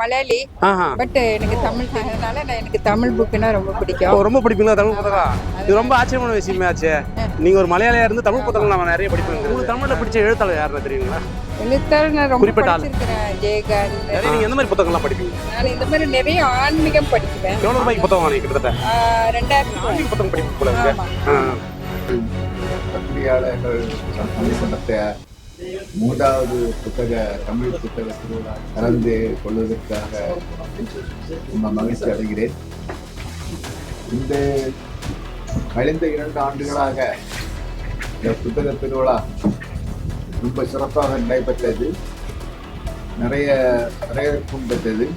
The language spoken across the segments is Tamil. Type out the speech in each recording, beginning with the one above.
மலையாளி ஆஹா. பட் எனக்கு தமிழ் அதனால நான் எனக்கு தமிழ் புக்குனா ரொம்ப பிடிக்கும். ரொம்ப படிப்பீங்களா தமிழ் புத்தகம்? இது ரொம்ப ஆச்சரியமான விஷயமே ஆச்சு. நீங்க ஒரு மலையாளியா இருந்து தமிழ் புத்தகம் நம்ம நிறைய படிப்பீங்க. உங்களுக்கு தமிழ்ல பிடிச்ச எழுத்தாளர் யாருன்னு தெரியுங்களா? எழுத்தாளர் நான் ரொம்ப. படிச்சிருக்கிறேன் ஜெயகாந்த் நிறைய நீங்க எந்த மாதிரி புத்தகம்லாம் படிப்பீங்க? நான் இந்த மாதிரி நிறைய ஆன்மீகம் படிக்குவேன் எவ்வளவு ரூபாய்க்கு புத்தகம் வாங்கி கிட்டத்தட்ட? ஆஹ் ரெண்டாயிரத்தி ஆன்மீக புத்தகம் படிப்பு போல இருக்கு. மூன்றாவது புத்தக தமிழ் புத்தக திருவிழா கலந்து கொள்வதற்காக ரொம்ப மகிழ்ச்சி அடைகிறேன். இந்த கழிந்த இரண்டு ஆண்டுகளாக இந்த புத்தக திருவிழா ரொம்ப சிறப்பாக நடைபெற்றது. நிறைய வரவேற்பும் பெற்றது.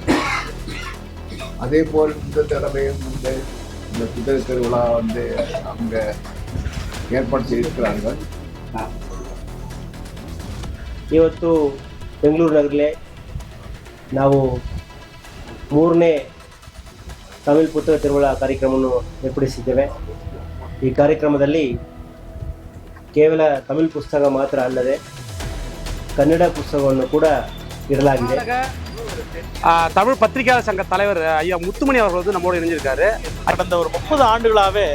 அதே போல் இந்த தடவையும் வந்து இந்த புத்தக திருவிழா வந்து அவங்க ஏற்பாடு செய்திருக்கிறார்கள். ಇವತ್ತು ಬೆಂಗಳೂರು ನಗರಲ್ಲೇ ನಾವು ಮೂರನೇ ತಮಿಳ್ ಪುಸ್ತಕ ತಿರುವಳ ಕಾರ್ಯಕ್ರಮವನ್ನು ಏರ್ಪಡಿಸಿದ್ದೇವೆ ಈ ಕಾರ್ಯಕ್ರಮದಲ್ಲಿ ಕೇವಲ ತಮಿಳ್ ಪುಸ್ತಕ ಮಾತ್ರ ಅಲ್ಲದೆ ಕನ್ನಡ ಪುಸ್ತಕವನ್ನು ಕೂಡ ಇಡಲಾಗಿದೆ ஆ, தமிழ் பத்திரிகையாளர் சங்க தலைவர் ஐயா முத்துமணி அவர்கள் வந்து நம்மோட இணைஞ்சிருக்காரு கடந்த ஒரு முப்பது ஆண்டுகளாவே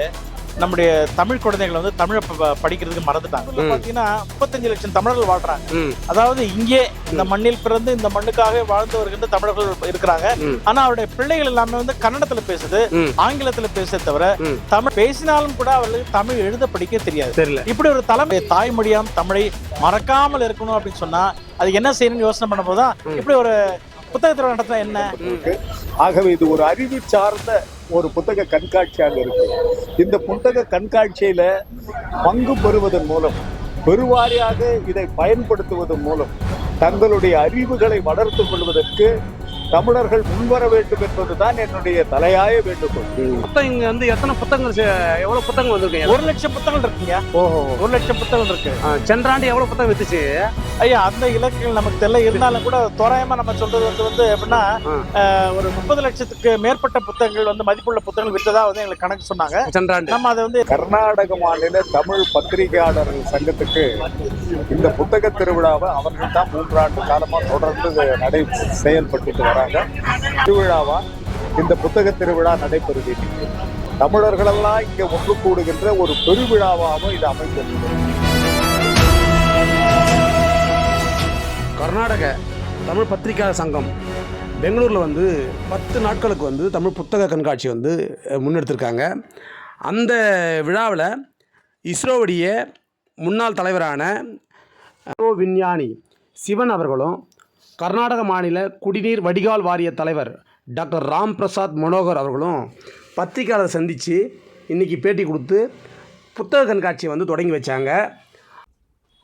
நம்முடைய தமிழ் குழந்தைகள் வந்து தமிழை படிக்கிறதுக்கு மறந்துட்டாங்க. பாத்தீங்கன்னா முப்பத்தஞ்சு லட்சம் தமிழர்கள் வாழ்றாங்க அதாவது இங்கே இந்த மண்ணில் பிறந்து இந்த மண்ணுக்காக வாழ்ந்து வருகின்ற தமிழர்கள் இருக்கிறாங்க. ஆனா அவருடைய பிள்ளைகள் எல்லாமே வந்து கன்னடத்துல பேசுது. ஆங்கிலத்துல பேச தவிர. தமிழ் பேசினாலும் கூட அவர்களுக்கு தமிழ் எழுத படிக்க தெரியாது இப்படி ஒரு தலைமை தாய்மொழியாம் தமிழை மறக்காமல் இருக்கணும் அப்படின்னு சொன்னா அது என்ன செய்யணும்னு யோசனை பண்ணும்போது. இப்படி ஒரு புத்தகத்தில் நடத்தினா என்ன ஆகவே இது ஒரு அறிவு சார்ந்த ஒரு புத்தக கண்காட்சியாக இருக்கு. இந்த புத்தக கண்காட்சியில பங்கு பெறுவதன் மூலம் பெருவாரியாக இதை பயன்படுத்துவதன் மூலம் தங்களுடைய அறிவுகளை வளர்த்துக் கொள்வதற்கு தமிழர்கள் முன்வர வேண்டும் என்பதுதான் என்னுடைய தலையாய வேண்டுகோள். இங்க வந்து எத்தனை புத்தகங்கள் சே- எவ்வளவு புத்தகங்கள் வந்திருக்கீங்க? ஒரு லட்சம் புத்தகங்கள் இருக்குங்க. ஓஹோ. ஒரு லட்சம் புத்தகங்கள் இருக்கு. சென்ற ஆண்டு எவ்வளவு புத்தகம் வித்துச்சு? ஐயா அந்த இலக்குகள் நமக்கு தெரியல. இருந்தாலும் கூட தோராயமா நம்ம சொல்றது வந்து வந்து எப்படின்னா ஒரு முப்பது லட்சத்துக்கு மேற்பட்ட புத்தகங்கள் வந்து மதிப்புள்ள புத்தகங்கள் விற்றதா வந்து எங்களுக்கு கணக்கு சொன்னாங்க. நம்ம அதை வந்து கர்நாடக மாநில தமிழ் பத்திரிகையாளர்கள் சங்கத்துக்கு இந்த புத்தக திருவிழாவை அவர்கள் தான் மூன்றாண்டு காலமா தொடர்ந்து நடை செயல்பட்டுட்டு வராங்க. திருவிழாவா இந்த புத்தக திருவிழா நடைபெறுது தமிழர்களெல்லாம் இங்க ஒன்று கூடுகின்ற ஒரு பெருவிழாவாகவும் இது அமைந்திருக்கிறது. கர்நாடக தமிழ் பத்திரிகா சங்கம் பெங்களூரில் வந்து பத்து நாட்களுக்கு வந்து தமிழ் புத்தக கண்காட்சி வந்து முன்னெடுத்திருக்காங்க. அந்த விழாவில் இஸ்ரோவுடைய முன்னாள் தலைவரான இஸ்ரோ விஞ்ஞானி சிவன் அவர்களும் கர்நாடக மாநில குடிநீர் வடிகால் வாரிய தலைவர் டாக்டர் ராம் பிரசாத் மனோகர் அவர்களும் பத்திரிகையாளர் சந்தித்து இன்றைக்கி பேட்டி கொடுத்து புத்தக கண்காட்சியை வந்து தொடங்கி வச்சாங்க.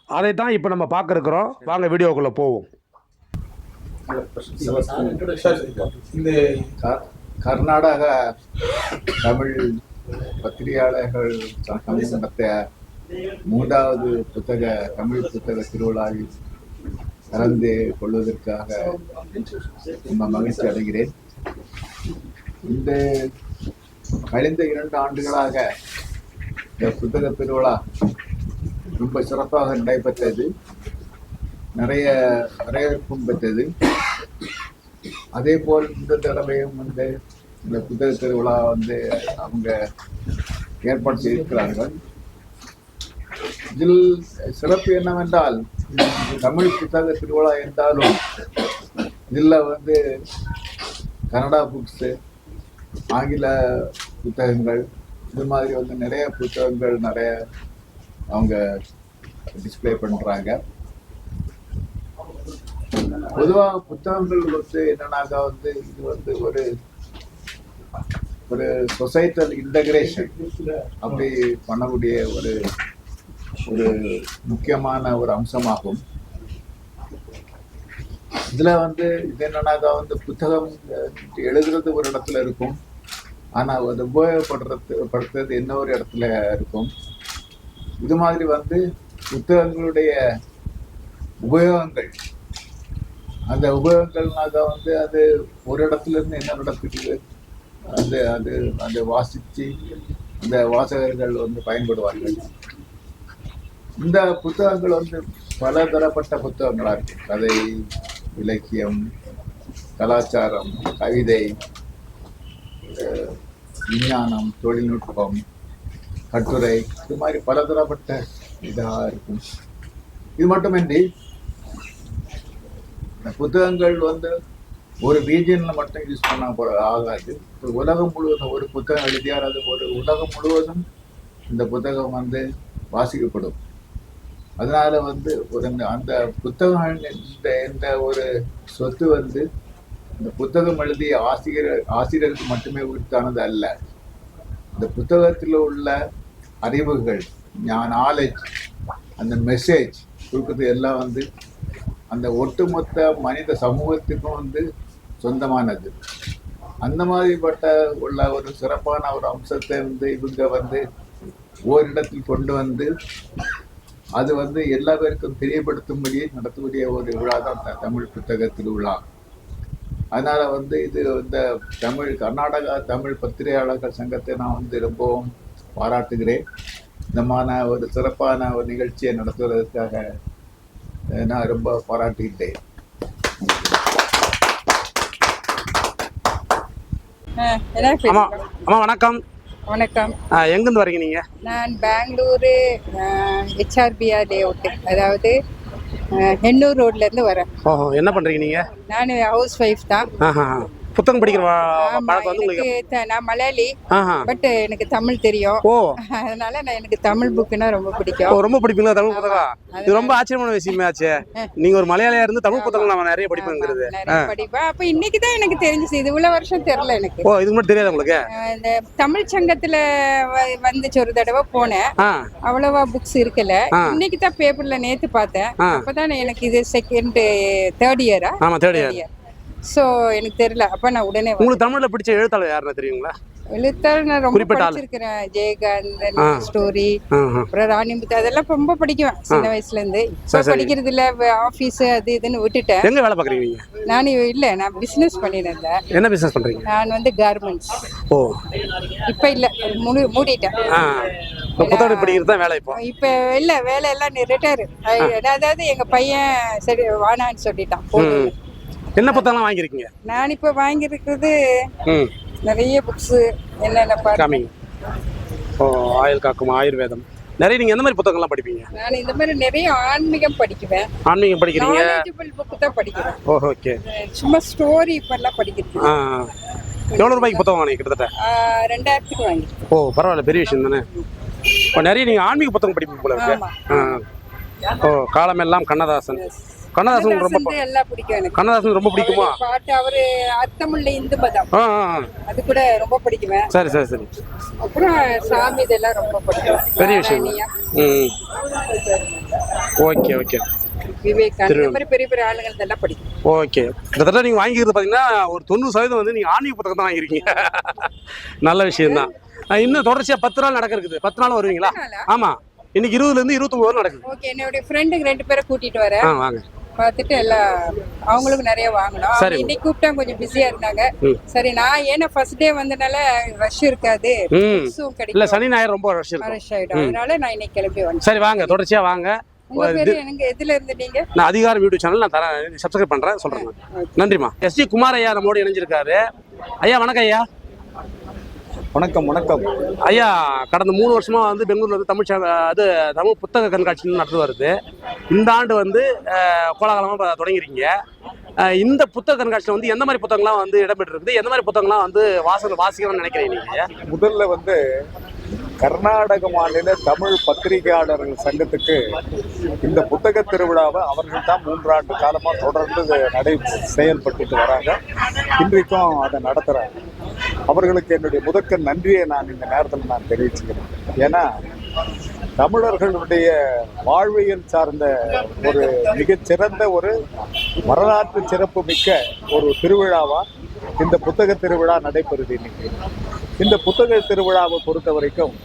அதை தான் இப்போ நம்ம பார்க்குறோம் வாங்க வீடியோக்குள்ளே போவோம். க- கர்நாடக தமிழ் பத்திரிகையாளர்கள் சங்கம் நடத்திய மூன்றாவது புத்தக தமிழ் புத்தக திருவிழாவில் கலந்து கொள்வதற்காக ரொம்ப மகிழ்ச்சி அடைகிறேன். இந்த கழிந்த இரண்டு ஆண்டுகளாக இந்த புத்தக திருவிழா ரொம்ப சிறப்பாக நடைபெற்றது. நிறைய வரவேற்பும் பெற்றது. அதே போல் இந்த தடவையும் வந்து இந்த புத்தக திருவிழா வந்து அவங்க ஏற்பாடு செய்திருக்கிறார்கள். இதில் சிறப்பு என்னவென்றால் தமிழ் புத்தக திருவிழா என்றாலும் இதில் வந்து கனடா புக்ஸு ஆங்கில புத்தகங்கள் இது மாதிரி வந்து நிறைய புத்தகங்கள் நிறைய அவங்க டிஸ்பிளே பண்ணுறாங்க பொதுவாக புத்தகங்கள் வந்து என்னன்னாக்கா வந்து இது வந்து ஒரு ஒரு சொசைட்டல் இன்டகிரேஷன் அப்படி பண்ணக்கூடிய ஒரு ஒரு முக்கியமான ஒரு அம்சமாகும். இதுல வந்து இது என்னன்னாக்கா வந்து புத்தகம் எழுதுறது ஒரு இடத்துல இருக்கும். ஆனா அது உபயோகப்படுறது படுத்துறது இன்னொரு இடத்துல இருக்கும். இது மாதிரி வந்து புத்தகங்களுடைய உபயோகங்கள். அந்த உபயோகங்கள்னாக்கா வந்து அது ஒரு இடத்துல இருந்து என்ன இடத்துக்கு அந்த அது அந்த வாசித்து அந்த வாசகர்கள் வந்து பயன்படுவார்கள். இந்த புத்தகங்கள் வந்து பல தரப்பட்ட புத்தகங்களாக இருக்கு. கதை இலக்கியம் கலாச்சாரம் கவிதை விஞ்ஞானம் தொழில்நுட்பம் கட்டுரை இது மாதிரி பலதரப்பட்ட இதாக இருக்கும். இது மட்டுமின்றி இந்த புத்தகங்கள் வந்து ஒரு ரீஜன்ல மட்டும் யூஸ் பண்ண போற ஆகாது. உலகம் முழுவதும் ஒரு புத்தகம் எழுதியாராது ஒரு உலகம் முழுவதும் இந்த புத்தகம் வந்து வாசிக்கப்படும். அதனால வந்து ஒரு அந்த புத்தகம் என்ற ஒரு சொத்து வந்து இந்த புத்தகம் எழுதிய ஆசிரியர் ஆசிரியருக்கு மட்டுமே உரித்தானது அல்ல. இந்த புத்தகத்தில் உள்ள அறிவுகள் நாலேஜ் அந்த மெசேஜ் கொடுக்குறது எல்லாம் வந்து அந்த ஒட்டுமொத்த மனித சமூகத்துக்கும் வந்து சொந்தமானது. அந்த மாதிரிப்பட்ட உள்ள ஒரு சிறப்பான ஒரு அம்சத்தை வந்து இவங்க வந்து ஓரிடத்தில் கொண்டு வந்து அது வந்து எல்லா பேருக்கும் தெரியப்படுத்தும்படி நடத்தக்கூடிய ஒரு விழா தான் த- தமிழ் புத்தக திருவிழா. அதனால வந்து இது இந்த தமிழ் கர்நாடகா தமிழ் பத்திரிகையாளர்கள் சங்கத்தை நான் வந்து ரொம்பவும் பாராட்டுகிறேன். இந்தமான ஒரு சிறப்பான ஒரு நிகழ்ச்சியை நடத்துவதற்காக நான் ரொம்ப பாராட்டுகின்றேன்? அம்மா வணக்கம். வணக்கம். எங்கேருந்து வரீங்க நீங்க? நான் பெங்களூரு ஹெச்ஆர்பிஆர் லே அவுட்டு அதாவது ஹென்னூர் ரோட்ல இருந்து வரேன். ஓஹோ என்ன பண்றீங்க நீங்க? நான் ஹவுஸ் ஒய்ஃப் தான். புத்தகம் படிக்கிற பழக்கம் வந்து உங்களுக்கு நான் மலையாளி பட் எனக்கு தமிழ் தெரியும். ஓ. அதனால நான் எனக்கு தமிழ் புக்குன்னா ரொம்ப பிடிக்கும். ரொம்ப பிடிப்பீங்களா தமிழ் புத்தகம்? இது ரொம்ப ஆச்சரியமான விஷயமே ஆச்சே. நீங்க ஒரு மலையாளியா இருந்து தமிழ் புத்தகம் நம்ம நிறைய படிப்பேங்கிறது. படிப்பேன். அப்ப இன்னைக்கு தான் எனக்கு தெரிஞ்சுச்சு. இது இவ்வளவு வருஷம் தெரியல எனக்கு. ஓ இதுக்கு மட்டும் தெரியாது உங்களுக்கு? இந்த தமிழ் சங்கத்துல வந்துச்சு ஒரு தடவை போனேன். அவ்வளவா புக்ஸ் இருக்கல. இன்னைக்கு தான் பேப்பர்ல நேத்து பார்த்தேன். அப்பதான் எனக்கு இது செகண்ட் தேர்ட் இயரா ஆமா தேர்ட் இயர் ஸோ எனக்கு தெரியல. அப்ப நான் உடனே. உங்களுக்கு தமிழ்ல பிடிச்ச எழுத்தாளர் யாருன்னு தெரியுங்களா? எழுத்தாளர் நான் ரொம்ப. படிச்சிருக்கிறேன். ஜெயகாந்தன். ஸ்டோரி. அப்புறம் ராணிமுத்து அதெல்லாம் ரொம்ப படிக்குவேன் சின்ன வயசுல இருந்து. இப்ப. படிக்கிறது இல்ல ஆபீஸ் அது இதுன்னு விட்டுட்டேன். எங்க வேலை பாக்குறீங்க நான் இல்ல நான் பிசினஸ் பண்ணிருந்தேன் என்ன பிசினஸ் பண்றீங்க? நான் வந்து கார்மெண்ட்ஸ் ஓ. இப்ப இல்ல முடி மூடிட்டேன். புத்தகம் படிக்கிறது தான் வேலை இப்போ. இப்ப இல்ல வேலை எல்லாம் ரிட்டையர் அதாவது எங்க பையன் சரி வானான்னு சொல்லிட்டான். என்ன புத்தகம்லாம் வாங்கியிருக்கீங்க? நான் இப்ப வாங்கியிருக்கிறது நிறைய புக்ஸ் என்னென்ன காமிங்க ஓ ஆயுள் காக்கும் ஆயுர்வேதம். நிறைய நீங்க எந்த மாதிரி புத்தகங்கள்லாம் படிப்பீங்க? நான் இந்த மாதிரி நிறைய ஆன்மீகம் படிக்குவேன். ஆன்மீகம் படிக்கிறீங்க? நாலேஜபிள் புக்கு தான் படிக்கிறேன். ஓ ஓகே. சும்மா ஸ்டோரி இப்பெல்லாம் படிக்கிறது ஆ எவ்வளோ ரூபாய்க்கு புத்தகம் வாங்கினீங்க கிட்டத்தட்ட? ரெண்டாயிரத்துக்கு வாங்கிருக்கேன் ஓ பரவாயில்ல பெரிய விஷயம் தானே? இப்போ நிறைய நீங்கள் ஆன்மீக புத்தகம் படிப்பீங்க போல இருக்கு. ஓ காலமெல்லாம் கண்ணதாசன். கண்ணதாசன் ரொம்ப எல்லாம் பிடிக்கும் கண்ணதாசன் ரொம்ப பிடிக்குமா? பாட்டு அவரு அர்த்தமுள்ள இந்து மதம். அது கூட ரொம்ப பிடிக்குவேன். சரி சரி சரி. அப்புறம் சாமி இதெல்லாம் ரொம்ப பிடிக்கும். பெரிய விஷயம். Okay okay. பெரிய பெரிய ஆளுங்க இதெல்லாம் பிடிக்கும். ஓகே. கிட்டத்தட்ட நீங்கள் வாங்கிக்கிறது பார்த்தீங்கன்னா ஒரு தொண்ணூறு சதவீதம் வந்து நீங்கள் ஆன்மீக புத்தகம் தான் வாங்கியிருக்கீங்க. நல்ல விஷயம்தான் ஆ, இன்னும் தொடர்ச்சியாக பத்து நாள் நடக்க இருக்குது. பத்து நாள் வருவீங்களா? ஆமாம் இன்னைக்கு இருபதுலேருந்து இருபத்தொம்பது வரை நடக்குது. ஓகே என்னுடைய ஃப்ரெண்டுக்கு ரெண்டு பேரை கூட்டிட்டு வரேன். வாங்க. பார்த்துட்டு எல்லாம் அவங்களுக்கு நிறைய அவங்க சரி. இன்னைக்கு கூப்பிட்டா கொஞ்சம் பிஸியா இருந்தாங்க. சரி நான் ஏன்னா ஃபர்ஸ்ட் டே வந்தனால ரஷ் இருக்காது. ம். புக்ஸும் இல்லை சனி ஞாயிறு ரொம்ப ரஷ் இருக்கும். ரஷ் ஆயிடும். அதனால நான் இன்னைக்கு கிளம்பி வந்தேன். சரி வாங்க. தொடர்ச்சியாக வாங்க. நான் அதிகாரம் யூடியூப் சேனல் நான் தரேன். சப்ஸ்கிரைப் பண்ணுறேன் சொல்கிறேன் நன்றிம்மா. எஸ்ஜி குமார் ஐயா நம்மோடு இணைஞ்சிருக்காரு. ஐயா வணக்கம் ஐயா. வணக்கம் வணக்கம். ஐயா கடந்த மூணு வருஷமா வந்து பெங்களூர்ல வந்து தமிழ் அது தமிழ் புத்தக கண்காட்சி நடந்து வருது. இந்த ஆண்டு வந்து அஹ், கோலாகலமா ப- தொடங்கிருக்கீங்க. இந்த புத்தக கண்காட்சியில் வந்து எந்த மாதிரி புத்தகங்கள்லாம் வந்து இடம்பெற்றிருக்குது? எந்த மாதிரி புத்தகங்கள்லாம் வந்து வாசல் வாசிக்கணும்னு நினைக்கிறீங்க நீங்க? முதல்ல வந்து கர்நாடக மாநில தமிழ் பத்திரிகையாளர்கள் சங்கத்துக்கு இந்த புத்தக திருவிழாவை அவர்கள் தான் மூன்றாண்டு காலமா தொடர்ந்து நடை செயல்பட்டுட்டு வராங்க. இன்றைக்கும் அதை நடத்துறாங்க. அவர்களுக்கு என்னுடைய முதற்க நன்றியை நான் இந்த நேரத்தில் நான் தெரிவிச்சுக்கிறேன். ஏன்னா தமிழர்களுடைய வாழ்வியல் சார்ந்த ஒரு மிகச்சிறந்த ஒரு வரலாற்று சிறப்பு மிக்க ஒரு திருவிழாவா இந்த புத்தக திருவிழா நடைபெறுது இன்னைக்கு. இந்த புத்தக திருவிழாவை பொறுத்த வரைக்கும்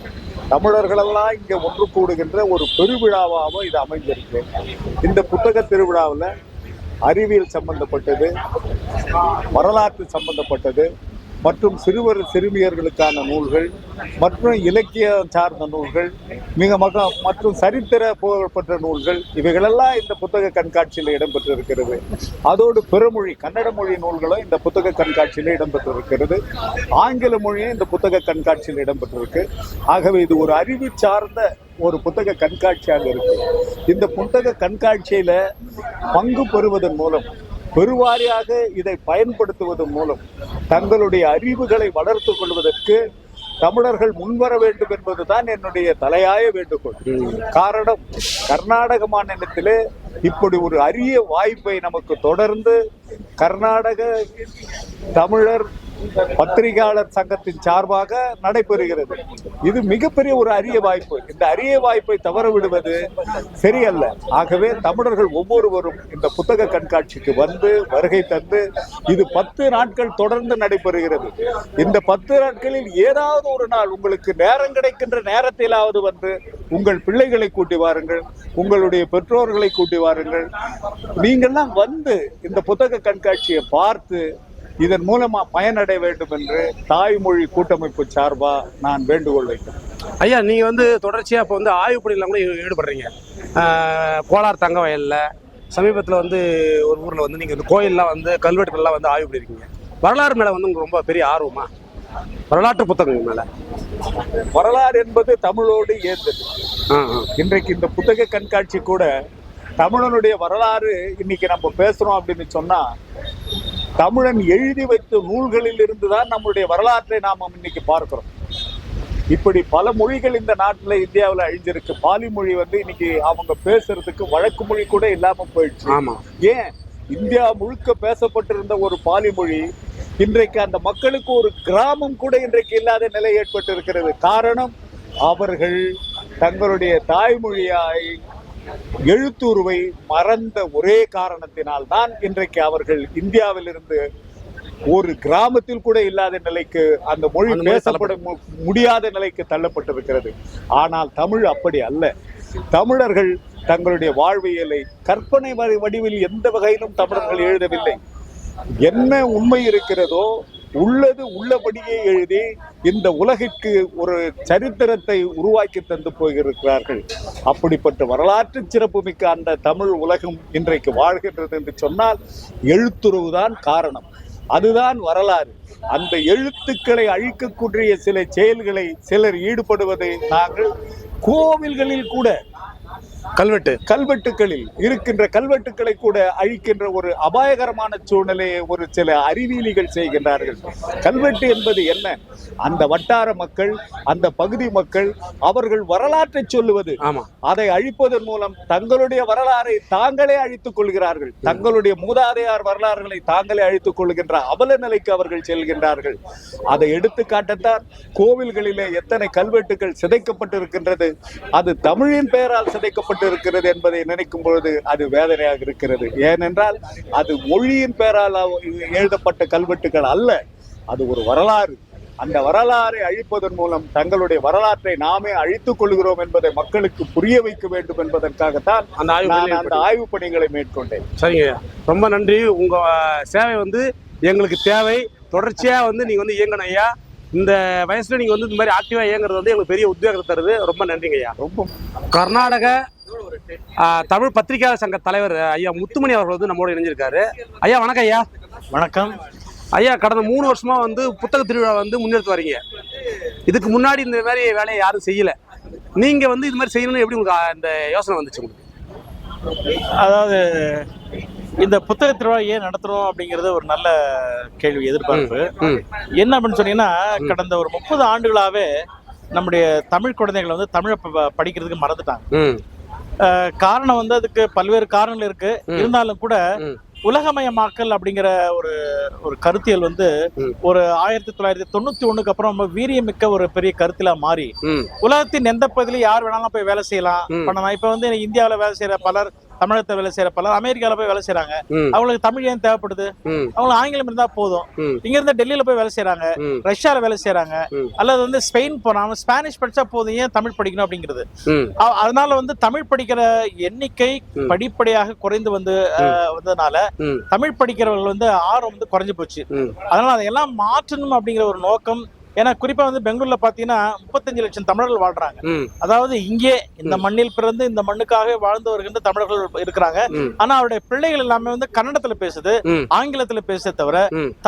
தமிழர்களெல்லாம் இங்கே ஒன்று கூடுகின்ற ஒரு பெருவிழாவாகவும் இது அமைந்திருக்கு. இந்த புத்தக திருவிழாவில் அறிவியல் சம்பந்தப்பட்டது வரலாற்று சம்பந்தப்பட்டது மற்றும் சிறுவர் சிறுமியர்களுக்கான நூல்கள் மற்றும் இலக்கிய சார்ந்த நூல்கள் மிக மக மற்றும் சரித்திர புகழ்பெற்ற நூல்கள் இவைகளெல்லாம் இந்த புத்தக கண்காட்சியில் இடம்பெற்றிருக்கிறது. அதோடு பிறமொழி கன்னட மொழி நூல்களும் இந்த புத்தக கண்காட்சியில் இடம்பெற்றிருக்கிறது. ஆங்கில மொழியும் இந்த புத்தக கண்காட்சியில் இடம்பெற்றிருக்கு. ஆகவே இது ஒரு அறிவு சார்ந்த ஒரு புத்தக கண்காட்சியாக இருக்கு. இந்த புத்தக கண்காட்சியில பங்கு பெறுவதன் மூலம் பெருவாரியாக இதை பயன்படுத்துவதன் மூலம் தங்களுடைய அறிவுகளை வளர்த்துக் கொள்வதற்கு தமிழர்கள் முன்வர வேண்டும் என்பதுதான் என்னுடைய தலையாய வேண்டுகோள். காரணம் கர்நாடக மாநிலத்திலே இப்படி ஒரு அரிய வாய்ப்பை நமக்கு தொடர்ந்து கர்நாடக தமிழர் பத்திரிகையாளர் சங்கத்தின் சார்பாக நடைபெறுகிறது. இது மிகப்பெரிய ஒரு அரிய வாய்ப்பு. இந்த அரிய வாய்ப்பை தவற விடுவது சரியல்ல. ஆகவே தமிழர்கள் ஒவ்வொருவரும் இந்த புத்தக கண்காட்சிக்கு வந்து வருகை தந்து இது பத்து நாட்கள் தொடர்ந்து நடைபெறுகிறது. இந்த பத்து நாட்களில் ஏதாவது ஒரு நாள் உங்களுக்கு நேரம் கிடைக்கின்ற நேரத்திலாவது வந்து உங்கள் பிள்ளைகளை கூட்டி வாருங்கள் உங்களுடைய பெற்றோர்களை கூட்டி வாருங்கள். நீங்கள்லாம் வந்து இந்த புத்தக கண்காட்சியை பார்த்து இதன் மூலமா பயனடைய வேண்டும் என்று தாய்மொழி கூட்டமைப்பு சார்பா நான் வேண்டுகோள் வைக்கிறேன். ஐயா நீங்கள் வந்து தொடர்ச்சியாக இப்போ வந்து ஆய்வு பணியில் கூட ஈடுபடுறீங்க. கோலார் தங்க வயலில் சமீபத்தில் வந்து ஒரு ஊரில் வந்து நீங்கள் இந்த கோயிலெலாம் வந்து கல்வெட்டுகள்லாம் வந்து ஆய்வு பண்ணியிருக்கீங்க வரலாறு மேலே வந்து உங்களுக்கு ரொம்ப பெரிய ஆர்வமா? வரலாற்று புத்தகங்கள் மேலே. வரலாறு என்பது தமிழோடு ஏந்தது இன்றைக்கு இந்த புத்தக கண்காட்சி கூட தமிழனுடைய வரலாறு இன்னைக்கு நம்ம பேசுறோம் அப்படின்னு சொன்னா தமிழன் எழுதி வைத்த நூல்களில் இருந்துதான் நம்மளுடைய வரலாற்றை நாம் இன்னைக்கு பார்க்கிறோம். இப்படி பல மொழிகள் இந்த நாட்டுல இந்தியாவுல அழிஞ்சிருக்கு. பாலி மொழி வந்து இன்னைக்கு அவங்க பேசுறதுக்கு வழக்கு மொழி கூட இல்லாம போயிடுச்சு. ஆமாம் ஏன்? இந்தியா முழுக்க பேசப்பட்டிருந்த ஒரு பாலி மொழி இன்றைக்கு அந்த மக்களுக்கு ஒரு கிராமம் கூட இன்றைக்கு இல்லாத நிலை ஏற்பட்டு இருக்கிறது காரணம் அவர்கள் தங்களுடைய தாய்மொழியாய் எழுத்துருவை மறந்த ஒரே காரணத்தினால் தான் இன்றைக்கு அவர்கள் இந்தியாவிலிருந்து ஒரு கிராமத்தில் கூட இல்லாத நிலைக்கு அந்த மொழி பேசப்பட முடியாத நிலைக்கு தள்ளப்பட்டிருக்கிறது. ஆனால் தமிழ் அப்படி அல்ல. தமிழர்கள் தங்களுடைய வாழ்வியலை கற்பனை வடிவில் எந்த வகையிலும் தமிழர்கள் எழுதவில்லை. என்ன உண்மை இருக்கிறதோ உள்ளது உள்ளபடியே எழுதி இந்த உலகிற்கு ஒரு சரித்திரத்தை உருவாக்கி தந்து போயிருக்கிறார்கள். அப்படிப்பட்ட வரலாற்று சிறப்புமிக்க அந்த தமிழ் உலகம் இன்றைக்கு வாழ்கின்றது என்று சொன்னால் எழுத்துருவுதான் காரணம். அதுதான் வரலாறு. அந்த எழுத்துக்களை அழிக்கக்கூடிய சில செயல்களை சிலர் ஈடுபடுவதை நாங்கள் கோவில்களில் கூட கல்வெட்டு. கல்வெட்டுகளில் இருக்கின்ற கல்வெட்டுக்களை கூட அழிக்கின்ற ஒரு அபாயகரமான சூழ்நிலையை ஒரு சில அறிவியலிகள் செய்கின்றார்கள். கல்வெட்டு என்பது என்ன? அந்த வட்டார மக்கள் அந்த பகுதி மக்கள் அவர்கள் வரலாற்றை சொல்லுவது. அதை அழிப்பதன் மூலம் தங்களுடைய வரலாறை தாங்களே அழித்துக் கொள்கிறார்கள். தங்களுடைய மூதாதையார் வரலாறுகளை தாங்களே அழித்துக் கொள்கின்ற அவல நிலைக்கு அவர்கள் செல்கின்றார்கள். அதை எடுத்து காட்டத்தான் கோவில்களிலே எத்தனை கல்வெட்டுகள் சிதைக்கப்பட்டிருக்கின்றது. அது தமிழின் பெயரால் சிதைக்கப்பட்டிருக்கிறது என்பதை நினைக்கும் பொழுது அது வேதனையாக இருக்கிறது. ஏனென்றால் அது மொழியின் பெயரால் எழுதப்பட்ட கல்வெட்டுகள் அல்ல. அது ஒரு வரலாறு. அந்த வரலாறை அழிப்பதன் மூலம் தங்களுடைய வரலாற்றை நாமே அழித்துக் கொள்கிறோம் என்பதை மக்களுக்கு புரிய வைக்க வேண்டும் என்பதற்காகத்தான் நான் அந்த ஆய்வு பணிகளை மேற்கொண்டேன். சரிங்க. ரொம்ப நன்றி. உங்கள் சேவை வந்து எங்களுக்கு தேவை. தொடர்ச்சியாக வந்து நீங்கள் வந்து இயங்கணும் ஐயா. இந்த வயசில் நீங்கள் வந்து இந்த மாதிரி ஆக்டிவாக இயங்குறது வந்து எங்களுக்கு பெரிய உத்வேகத்தை தருது. ரொம்ப நன்றிங்க ஐயா. ரொம்ப கர்நாடக தமிழ் பத்திரிகையாளர் சங்க தலைவர் ஐயா முத்துமணி அவர்கள் வந்து நம்மோட இணைஞ்சிருக்காரு. ஐயா வணக்கம் ஐயா. வணக்கம். ஐயா கடந்த மூணு வருஷமா வந்து புத்தக திருவிழா வந்து முன்னெடுத்து வரீங்க. இதுக்கு முன்னாடி இந்த மாதிரி வேலையை யாரும் செய்யல. நீங்க வந்து இது மாதிரி செய்யணும்னு எப்படி உங்களுக்கு இந்த யோசனை வந்துச்சு உங்களுக்கு? அதாவது இந்த புத்தக திருவிழா ஏன் நடத்துறோம் அப்படிங்கிறது ஒரு நல்ல கேள்வி எதிர்பார்ப்பு. என்ன அப்படின்னு சொன்னீங்கன்னா கடந்த ஒரு முப்பது ஆண்டுகளாவே நம்முடைய தமிழ் குழந்தைகள் வந்து தமிழை ப- படிக்கிறதுக்கு மறந்துட்டாங்க. காரணம் வந்து அதுக்கு பல்வேறு காரணங்கள் இருக்கு. இருந்தாலும் கூட. உலகமயமாக்கல் அப்படிங்கிற ஒரு ஒரு கருத்தியல் வந்து. ஒரு ஆயிரத்தி தொள்ளாயிரத்தி தொண்ணூத்தி ஒண்ணுக்கு அப்புறம் ரொம்ப வீரியமிக்க ஒரு பெரிய கருத்திலா மாறி உலகத்தின் எந்த பகுதியிலும் யார் வேணாலும் போய் வேலை செய்யலாம். பண்ணலாம் இப்ப வந்து இந்தியாவுல வேலை செய்யற பலர் தமிழகத்துல வேலை செய்யற பலர் அமெரிக்கால போய் வேலை செய்யறாங்க. அவங்களுக்கு தமிழ் ஏன் தேவைப்படுது. அவங்களுக்கு ஆங்கிலம் இருந்தா போதும். இங்க இருந்து டெல்லியில போய் வேலை செய்யறாங்க. ரஷ்யால வேலை செய்யறாங்க. அல்லது வந்து ஸ்பெயின் போறாங்க ஸ்பானிஷ் படிச்சா போதும் ஏன் தமிழ் படிக்கணும் அப்படிங்கிறது அதனால வந்து தமிழ் படிக்கிற எண்ணிக்கை. படிப்படியாக குறைந்து வந்து வந்ததுனால. தமிழ் படிக்கிறவர்கள் வந்து ஆர்வம் வந்து குறைஞ்சு போச்சு. அதனால அதையெல்லாம் மாற்றணும் அப்படிங்கிற ஒரு நோக்கம் ஏன்னா குறிப்பா வந்து பெங்களூர்ல பாத்தீங்கன்னா முப்பத்தஞ்சு லட்சம் தமிழர்கள் வாழ்றாங்க அதாவது இங்கே இந்த மண்ணில் பிறந்து இந்த மண்ணுக்காக வாழ்ந்து வருகின்ற தமிழர்கள் இருக்கிறாங்க. ஆனா அவருடைய பிள்ளைகள் எல்லாமே வந்து கன்னடத்துல பேசுது. ஆங்கிலத்துல பேசுதே தவிர.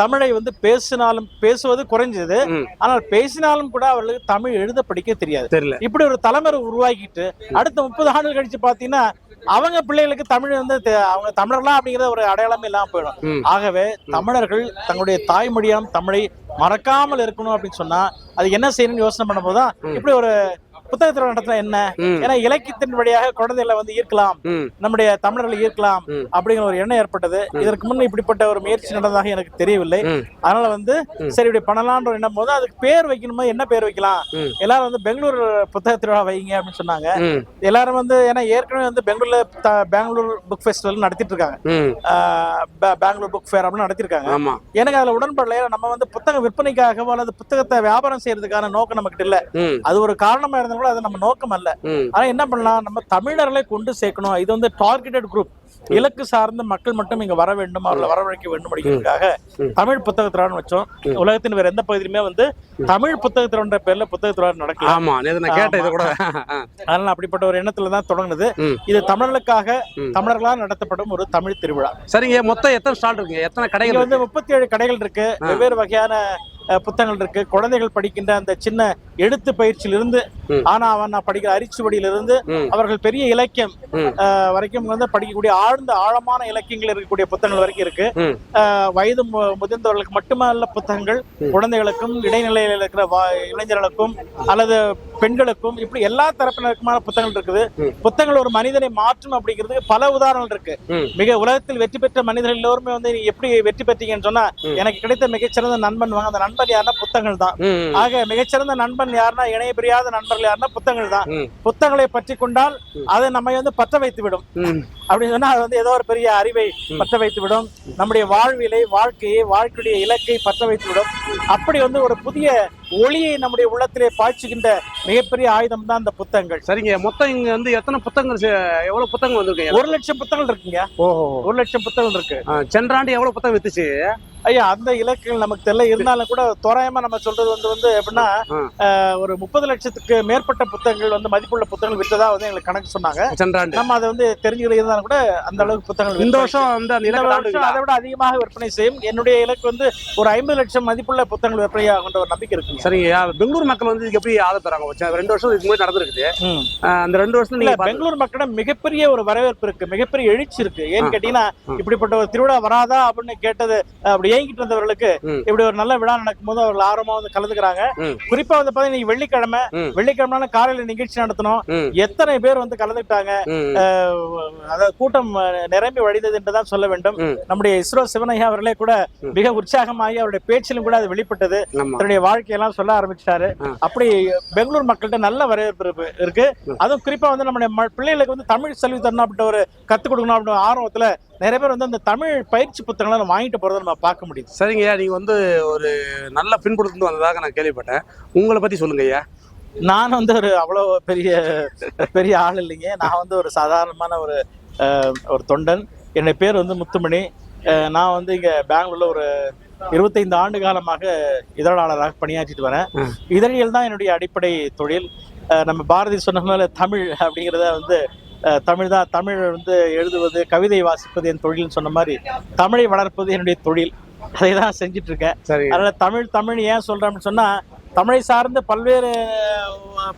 தமிழை வந்து பேசினாலும் பேசுவது குறைஞ்சது. ஆனால் பேசினாலும் கூட அவர்களுக்கு தமிழ் எழுத படிக்க தெரியாது இப்படி ஒரு தலைமுறை உருவாக்கிட்டு அடுத்த முப்பது ஆண்டுகள் கழிச்சு பாத்தீங்கன்னா அவங்க பிள்ளைகளுக்கு தமிழ் வந்து அவங்க தமிழர்களா அப்படிங்கிற ஒரு அடையாளமே இல்லாம போயிடும். ஆகவே தமிழர்கள் தங்களுடைய தாய்மொழியாம் தமிழை மறக்காமல் இருக்கணும் அப்படின்னு சொன்னா அது என்ன செய்யணும்னு யோசனை பண்ணும்போதுதான் இப்படி ஒரு புத்தகத்தில் நடத்தின என்ன. ஏன்னா இலக்கியத்தின் வழியாக குழந்தைகளை வந்து ஈர்க்கலாம். நம்முடைய தமிழர்களை ஈர்க்கலாம். அப்படிங்கிற ஒரு எண்ணம் ஏற்பட்டது. இதற்கு முன் இப்படிப்பட்ட ஒரு முயற்சி நடந்ததாக எனக்கு தெரியவில்லை. அதனால வந்து சரி இப்படி பண்ணலான்ற ஒரு எண்ணம் போது அதுக்கு பேர் வைக்கணுமோ என்ன பேர் வைக்கலாம். எல்லாரும் வந்து பெங்களூர் புத்தக திருவிழா வைங்க அப்படின்னு சொன்னாங்க. எல்லாரும் வந்து ஏன்னா ஏற்கனவே வந்து பெங்களூர்ல பெங்களூர் புக் ஃபெஸ்டிவல் நடத்திட்டு இருக்காங்க. பெங்களூர் புக் ஃபேர் அப்படின்னு நடத்திருக்காங்க எனக்கு அதுல உடன்பாடுல நம்ம வந்து புத்தக விற்பனைக்காகவோ அல்லது புத்தகத்தை வியாபாரம் செய்யறதுக்கான நோக்கம் நமக்கு இல்ல. அது ஒரு காரணமா இருந்தாலும் கூட அது நம்ம நோக்கம் அல்ல. ஆனா என்ன பண்ணலாம்? நம்ம தமிழர்களை கொண்டு சேர்க்கணும். இது வந்து டார்கெட்டட் குரூப் இலக்கு சார்ந்த மக்கள் மட்டும் இங்க வர வேண்டும் அவர்களை வரவழைக்க வேண்டும் அப்படிங்கிறதுக்காக. தமிழ் புத்தக வச்சோம். உலகத்தின் வேற எந்த பகுதியிலுமே வந்து தமிழ் புத்தக திருவிழா பேர்ல புத்தக திருவிழா நடக்கல. ஆமா நான் கேட்டேன் இதை கூட. அதனால அப்படிப்பட்ட ஒரு எண்ணத்துல தான் தொடங்குனது. ம். இது தமிழர்களுக்காக. தமிழர்களால் நடத்தப்படும் ஒரு தமிழ் திருவிழா. சரிங்க மொத்தம் எத்தனை ஸ்டால் இருக்குங்க எத்தனை கடைகள் வந்து முப்பத்தி ஏழு கடைகள் இருக்கு. வெவ்வேறு வகையான புத்தகங்கள் இருக்கு. குழந்தைகள் படிக்கின்ற அந்த சின்ன எழுத்து பயிற்சியிலிருந்து. ஆனா அவன் நான் படிக்கிற அரிச்சுவடியிலிருந்து. அவர்கள் பெரிய இலக்கியம் வரைக்கும் வந்து படிக்கக்கூடிய ஆழ்ந்த ஆழமான இலக்கியங்கள் இருக்கக்கூடிய புத்தகங்கள் வரைக்கும் இருக்கு. வயது முதிர்ந்தவர்களுக்கு மட்டுமல்ல புத்தகங்கள் குழந்தைகளுக்கும் இடைநிலையில் இருக்கிற இளைஞர்களுக்கும் அல்லது பெண்களுக்கும் இப்படி எல்லா தரப்பினருக்குமான புத்தகங்கள் இருக்குது. புத்தகங்கள் ஒரு மனிதனை மாற்றும் அப்படிங்கிறதுக்கு பல உதாரணங்கள் இருக்கு. மிக உலகத்தில் வெற்றி பெற்ற மனிதர்கள் எல்லோருமே வந்து எப்படி வெற்றி பெற்றீங்கன்னு சொன்னா. எனக்கு கிடைத்த மிகச்சிறந்த நண்பன் அந்த நண்பன் யாருன்னா புத்தகங்கள் தான். ஆக மிகச்சிறந்த நண்பன் யாருன்னா இணைய பிரியாத நண்பர்கள் யாருன்னா புத்தகங்கள் தான். புத்தகங்களை பற்றி கொண்டால் அதை நம்மை வந்து பற்ற வைத்து விடும். அப்படின்னு சொன்னா அது வந்து ஏதோ ஒரு பெரிய அறிவை பற்ற வைத்து விடும். நம்முடைய வாழ்விலை வாழ்க்கையை வாழ்க்கையுடைய இலக்கை பற்ற வைத்து விடும். அப்படி வந்து ஒரு புதிய ஒளியை நம்முடைய உள்ளத்திலே பாய்ச்சுகின்ற மிகப்பெரிய ஆயுதம் தான் இந்த புத்தகங்கள். சரிங்க மொத்தம் இங்க வந்து எத்தனை புத்தகங்கள் எவ்வளவு புத்தகங்கள் வந்திருக்கீங்க? ஒரு லட்சம் புத்தகங்கள் இருக்குங்க. ஓஹோ. ஒரு லட்சம் புத்தகங்கள் இருக்கு. சென்ற ஆண்டு எவ்வளவு புத்தகம் வித்துச்சு? ஐயா அந்த இலக்குகள் நமக்கு தெரியல. இருந்தாலும் கூட தோராயமா நம்ம சொல்றது வந்து வந்து எப்படின்னா ஒரு முப்பது லட்சத்துக்கு மேற்பட்ட புத்தகங்கள் வந்து மதிப்புள்ள புத்தகங்கள் விற்றதா வந்து எங்களுக்கு கணக்கு சொன்னாங்க. நம்ம அதை வந்து தெரிஞ்சுக்கிட்டு இருந்தாலும் கூட அந்த அளவுக்கு புத்தகங்கள் இந்த வருஷம் அந்த? அதை விட அதிகமாக விற்பனை செய்யும். என்னுடைய இலக்கு வந்து ஒரு ஐம்பது லட்சம் மதிப்புள்ள புத்தகங்கள் விற்பனை ஆகுன்ற ஒரு நம்பிக்கை இருக்குங்க. சரிங்க பெங்களூர் மக்கள் வந்து இதுக்கு எப்படி ஆதரவு தராங்க? ரெண்டு வருஷம் இதுக்கு முன்னாடி நடந்திருக்குது. அந்த ரெண்டு வருஷம் நீங்க பெங்களூர் மக்களிடம் மிகப்பெரிய ஒரு வரவேற்பு இருக்கு. மிகப்பெரிய எழுச்சி இருக்கு. ஏன்னு. கேட்டீங்கன்னா. இப்படிப்பட்ட ஒரு திருவிழா வராதா அப்படின்னு கேட்டது அப்படி ஏங்கிட்டு இருந்தவர்களுக்கு ம். இப்படி ஒரு நல்ல விழா நடக்கும்போது அவர்கள் ஆர்வமா வந்து கலந்துக்கிறாங்க. குறிப்பா வந்து பாத்தீங்கன்னா வெள்ளிக்கிழமை. வெள்ளிக்கிழமை காலையில நிகழ்ச்சி நடத்தணும். எத்தனை பேர் வந்து கலந்துக்கிட்டாங்க? ம், அதாவது கூட்டம் நிரம்பி வழிந்தது என்றுதான் சொல்ல வேண்டும். நம்முடைய இஸ்ரோ சிவனையா அவர்களே கூட மிக உற்சாகமாகி அவருடைய பேச்சிலும் கூட அது வெளிப்பட்டது. தன்னுடைய வாழ்க்கையெல்லாம் சொல்ல ஆரம்பிச்சிட்டாரு. அப்படி பெங்களூர் மக்கள்கிட்ட நல்ல வரவேற்பு இருக்கு- அதுவும் குறிப்பா வந்து நம்முடைய பிள்ளைகளுக்கு வந்து தமிழ் சொல்லி தரணும் அப்படின்ற ஒரு கத்துக் கொடுக்கணும் அப்படின்ற ஆர்வத்துல நிறைய பேர் வந்து அந்த தமிழ் பயிற்சி புத்தகங்களை வாங்கிட்டு போறதை நம்ம பார்க்க முடியுது. சரிங்கய்யா நீங்க வந்து ஒரு நல்ல பின்புலத்து வந்ததாக நான் கேள்விப்பட்டேன். உங்களை பத்தி சொல்லுங்க ஐயா நான் வந்து ஒரு அவ்வளோ பெரிய பெரிய ஆள் இல்லைங்க. நான் வந்து ஒரு சாதாரணமான ஒரு ஒரு தொண்டன். என்னுடைய பேர் வந்து முத்துமணி. நான் வந்து இங்க பெங்களூர்ல ஒரு இருபத்தைந்து ஆண்டு காலமாக இதழாளராக பணியாற்றிட்டு வரேன். இதழியல் தான் என்னுடைய அடிப்படை தொழில். நம்ம பாரதி சொன்னதுனால தமிழ் அப்படிங்கிறத வந்து தமிழ் தான் தமிழ் வந்து எழுதுவது கவிதை வாசிப்பது என் தொழில்னு சொன்ன மாதிரி தமிழை வளர்ப்பது என்னுடைய தொழில். அதை தான் செஞ்சுட்டு இருக்கேன் அதனால தமிழ் தமிழ் ஏன் சொல்றேன் சொன்னா தமிழை சார்ந்து பல்வேறு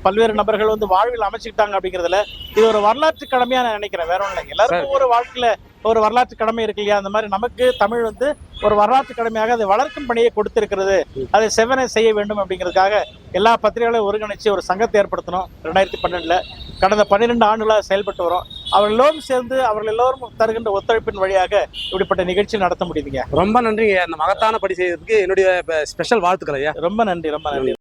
பல்வேறு நபர்கள் வந்து வாழ்வில் அமைச்சுக்கிட்டாங்க அப்படிங்கிறதுல இது ஒரு வரலாற்று கடமையா நான் நினைக்கிறேன். வேற ஒன்றும் இல்லை எல்லாருக்கும் ஒரு வாழ்க்கையில ஒரு வரலாற்று கடமை இருக்கு இல்லையா? அந்த மாதிரி நமக்கு தமிழ் வந்து ஒரு வரலாற்று கடமையாக அதை வளர்க்கும் பணியை கொடுத்திருக்கிறது. அதை செவனை செய்ய வேண்டும் அப்படிங்கிறதுக்காக எல்லா பத்திரிகைகளையும் ஒருங்கிணைச்சு ஒரு சங்கத்தை ஏற்படுத்தணும். ரெண்டாயிரத்தி பன்னெண்டுல. கடந்த பன்னிரெண்டு ஆண்டுகளாக செயல்பட்டு வரோம். அவர்கள் எல்லோரும் சேர்ந்து அவர்கள் எல்லோரும் தருகின்ற ஒத்துழைப்பின் வழியாக இப்படிப்பட்ட நிகழ்ச்சி நடத்த முடியுதுங்க. ரொம்ப நன்றிங்க. அந்த மகத்தான படி செய்யறதுக்கு என்னுடைய ஸ்பெஷல் வாழ்த்துக்கள் ஐயா. ரொம்ப நன்றி ரொம்ப நன்றி.